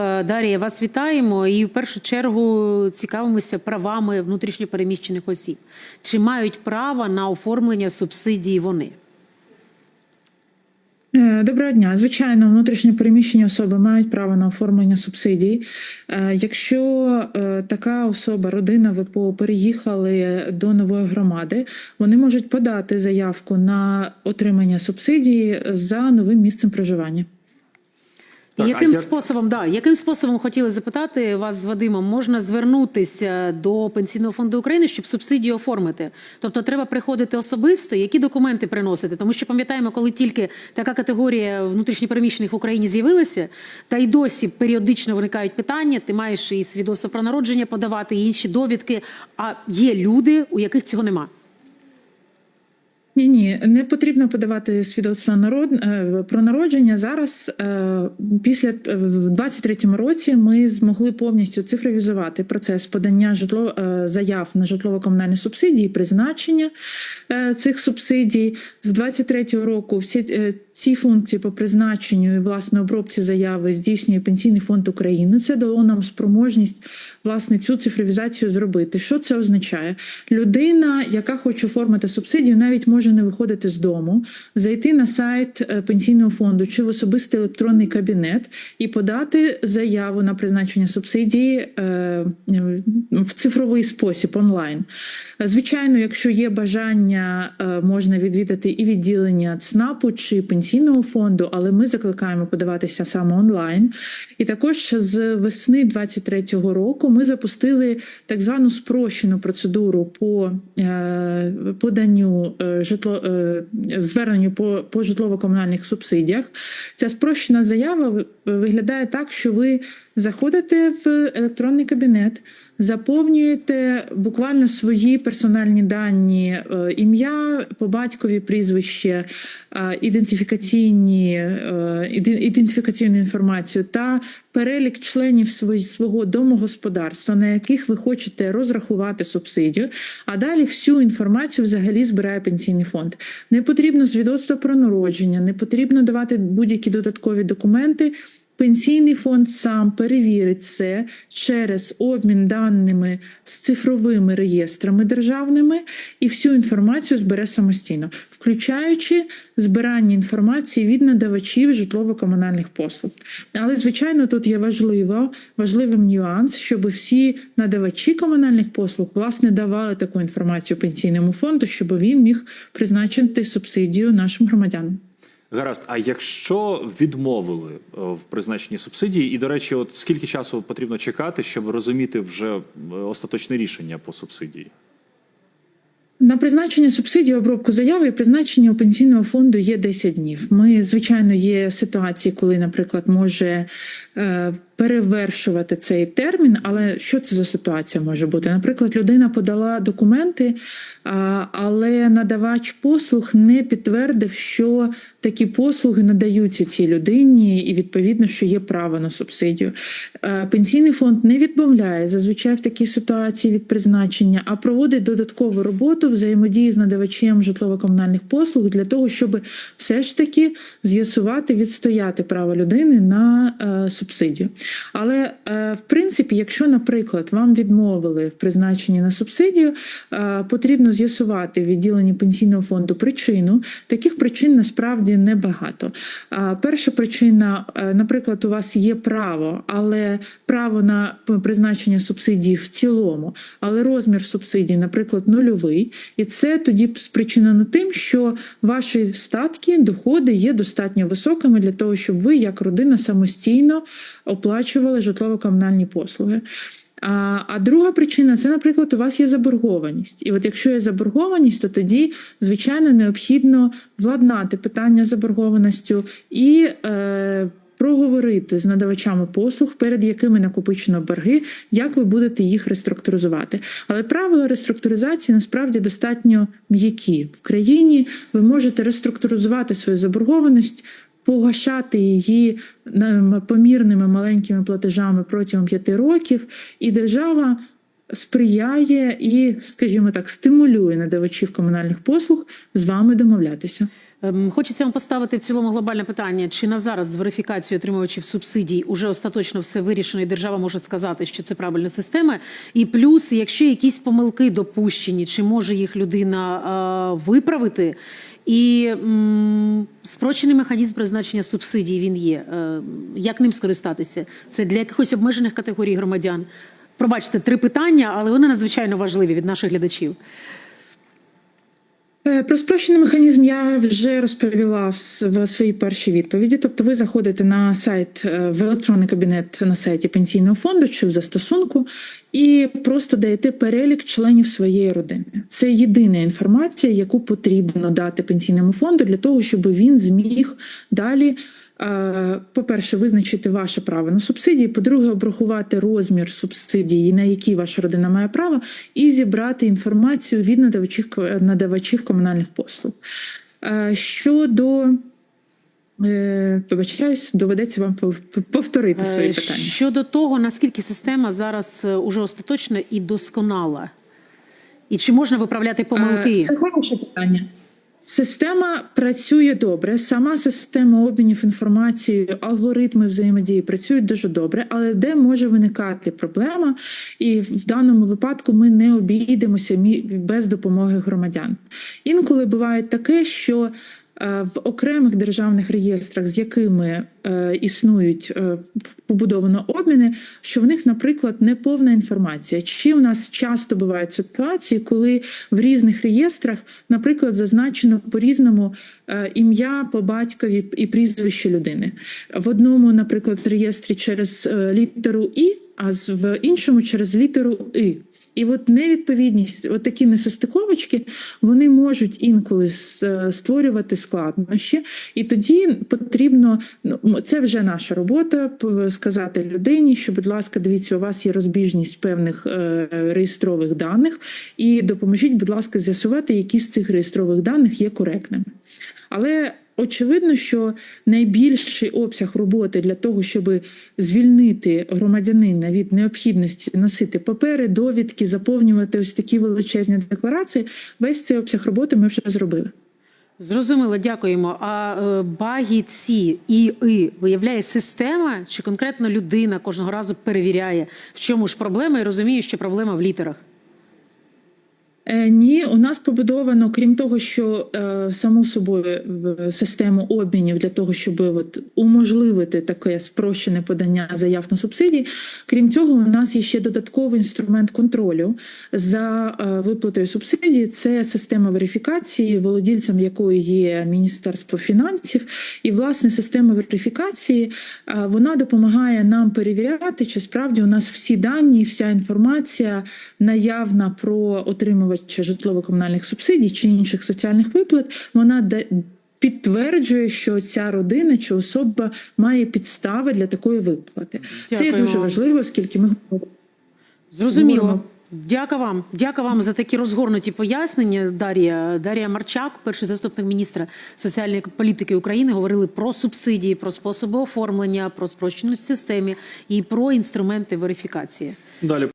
Е, Дар'я, вас вітаємо і в першу чергу цікавимося правами внутрішньопереміщених осіб. Чи мають право на оформлення субсидій вони? Е, Доброго дня. Звичайно, внутрішньо переміщені особи мають право на оформлення субсидій. Е, Якщо така особа, родина ВПО переїхали до нової громади, вони можуть подати заявку на отримання субсидії за новим місцем проживання. Так, яким а способом, да, яким способом хотіли запитати вас з Вадимом, можна звернутися до Пенсійного фонду України, щоб субсидію оформити? Тобто треба приходити особисто, які документи приносити? Тому що пам'ятаємо, коли тільки така категорія внутрішньопереміщених в Україні з'явилася, та й досі періодично виникають питання. Ти маєш і свідоцтво про народження подавати, і інші довідки. А є люди, у яких цього нема. Ні, ні, не потрібно подавати свідоцтво народ е, про народження. Зараз е, після е, в 23-му році ми змогли повністю цифровізувати процес подання житло заяв на житлово-комунальні субсидії, призначення цих субсидій. З 23-го року всі ці функції по призначенню і власне обробці заяви здійснює Пенсійний фонд України. Це дало нам спроможність власне цю цифровізацію зробити. Що це означає? Людина, яка хоче оформити субсидію, навіть може не виходити з дому, зайти на сайт е, пенсійного фонду чи в особистий електронний кабінет і подати заяву на призначення субсидії е, в цифровий спосіб онлайн. Звичайно, якщо є бажання, е, можна відвідати і відділення ЦНАПу чи пенсійного фонду, але ми закликаємо подаватися саме онлайн. І також з весни 23-го року ми запустили так звану спрощену процедуру по е, поданню е, житло е, зверненню по, по житлово-комунальних субсидіях. Ця спрощена заява виглядає так, що ви заходите в електронний кабінет. Заповнюєте буквально свої персональні дані, е, ім'я по батькові, прізвище, е, ідентифікаційні, е, ідентифікаційну інформацію та перелік членів свого домогосподарства, на яких ви хочете розрахувати субсидію. А далі всю інформацію взагалі збирає пенсійний фонд. Не потрібно свідоцтво про народження, не потрібно давати будь-які додаткові документи. Пенсійний фонд сам перевірить це через обмін даними з цифровими реєстрами державними і всю інформацію збере самостійно, включаючи збирання інформації від надавачів житлово-комунальних послуг. Але звичайно, тут є важливо, важливим нюанс, щоб всі надавачі комунальних послуг власне давали таку інформацію пенсійному фонду, щоб він міг призначити субсидію нашим громадянам. Гаразд, а якщо відмовили е, в призначенні субсидії, і до речі, от скільки часу потрібно чекати, щоб розуміти вже е, остаточне рішення по субсидії? На призначення субсидії, обробку заяви і призначення у пенсійного фонду є 10 днів. Ми, звичайно, є ситуації, коли, наприклад, може е, перевершувати цей термін. Але що це за ситуація може бути? Наприклад, людина подала документи, але надавач послуг не підтвердив, що такі послуги надаються цій людині, і відповідно, що є право на субсидію. Е, Пенсійний фонд не відмовляє зазвичай в такій ситуації від призначення, а проводить додаткову роботу взаємодії з надавачем житлово-комунальних послуг для того, щоб все ж таки з'ясувати, відстояти право людини на е, субсидію. Але е, в принципі, якщо, наприклад, вам відмовили в призначенні на субсидію, е, потрібно з'ясувати в відділенні пенсійного фонду причину. Таких причин насправді небагато. Перша причина, е, наприклад, у вас є право, але право на призначення субсидії в цілому, але розмір субсидії, наприклад, нульовий, і це тоді спричинено тим, що ваші статки, доходи є достатньо високими для того, щоб ви, як родина, самостійно оплачували житлово-комунальні послуги. А, а друга причина це, наприклад, у вас є заборгованість. І от якщо є заборгованість, то тоді, звичайно, необхідно владнати питання з заборгованістю і е, проговорити з надавачами послуг, перед якими накопичено борги, як ви будете їх реструктуризувати. Але правила реструктуризації насправді достатньо м'які. В країні ви можете реструктуризувати свою заборгованість погашати її ем, помірними маленькими платежами протягом п'яти років, і держава сприяє і, скажімо так, стимулює надавачів комунальних послуг з вами домовлятися. Ем, Хочеться вам поставити в цілому глобальне питання: чи на зараз з верифікацією отримувачів субсидій уже остаточно все вирішено, і держава може сказати, що це правильна система? І плюс, якщо якісь помилки допущені, чи може їх людина виправити? І м, спрощений механізм призначення субсидій він є. Е, як ним скористатися? Це для якихось обмежених категорій громадян. Пробачте, три питання, але вони надзвичайно важливі від наших глядачів. Е, Про спрощений механізм я вже розповіла в своїй першій відповіді. Тобто, ви заходите на сайт е, в електронний кабінет на сайті пенсійного фонду чи в застосунку і просто даєте перелік членів своєї родини. Це єдина інформація, яку потрібно дати пенсійному фонду для того, щоб він зміг далі. Е, По-перше, визначити ваше право на субсидії. По-друге, обрахувати розмір субсидії, на які ваша родина має право, і зібрати інформацію від надавачів, надавачів комунальних послуг. Е, Щодо е, вибачаюсь, доведеться вам пов- повторити свої Е, питання. Щодо того, наскільки система зараз е, уже остаточна і досконала, і чи можна виправляти помилки? Е, Це хороше питання. Система працює добре. Сама система обмінів інформацією, алгоритми взаємодії працюють дуже добре, але де може виникати проблема, і в даному випадку ми не обійдемося без допомоги громадян. Інколи буває таке, що в окремих державних реєстрах, з якими е, існують е, побудовано обміни, що в них, наприклад, не повна інформація. Чи в нас часто бувають ситуації, коли в різних реєстрах, наприклад, зазначено по-різному е, ім'я по батькові і прізвище людини. В одному, наприклад, реєстрі через е, літеру І, а в іншому через літеру І. І от невідповідність, от такі несостиковочки, вони можуть інколи створювати складнощі, і тоді потрібно ну це вже наша робота. Сказати людині, що, будь ласка, дивіться, у вас є розбіжність певних е, реєстрових даних, і допоможіть, будь ласка, з'ясувати, які з цих реєстрових даних є коректними. Але очевидно, що найбільший обсяг роботи для того, щоб звільнити громадянина від необхідності носити папери, довідки, заповнювати ось такі величезні декларації, весь цей обсяг роботи ми вже зробили. Зрозуміло, дякуємо. А е, баги ці і і виявляє система чи конкретно людина кожного разу перевіряє, в чому ж проблема, і розуміє, що проблема в літерах. Е, Ні, у нас побудовано, крім того, що е, саму собою систему обмінів для того, щоб от уможливити таке спрощене подання заяв на субсидії. Крім цього, у нас є ще додатковий інструмент контролю за е, виплатою субсидії. Це система верифікації, володільцем якої є Міністерство фінансів. І власне система верифікації вона допомагає нам перевіряти, чи справді у нас всі дані, вся інформація наявна про отримувача житлово-комунальних субсидій чи інших соціальних виплат. Вона де- підтверджує, що ця родина чи особа має підстави для такої виплати. Це є дуже важливо, оскільки ми говоримо. Зрозуміло. Дякую вам. Дякую вам за такі розгорнуті пояснення. Дар'я Дар'я Марчак, перший заступник міністра соціальної політики України, говорили про субсидії, про способи оформлення, про спрощеність системі і про інструменти верифікації. Далі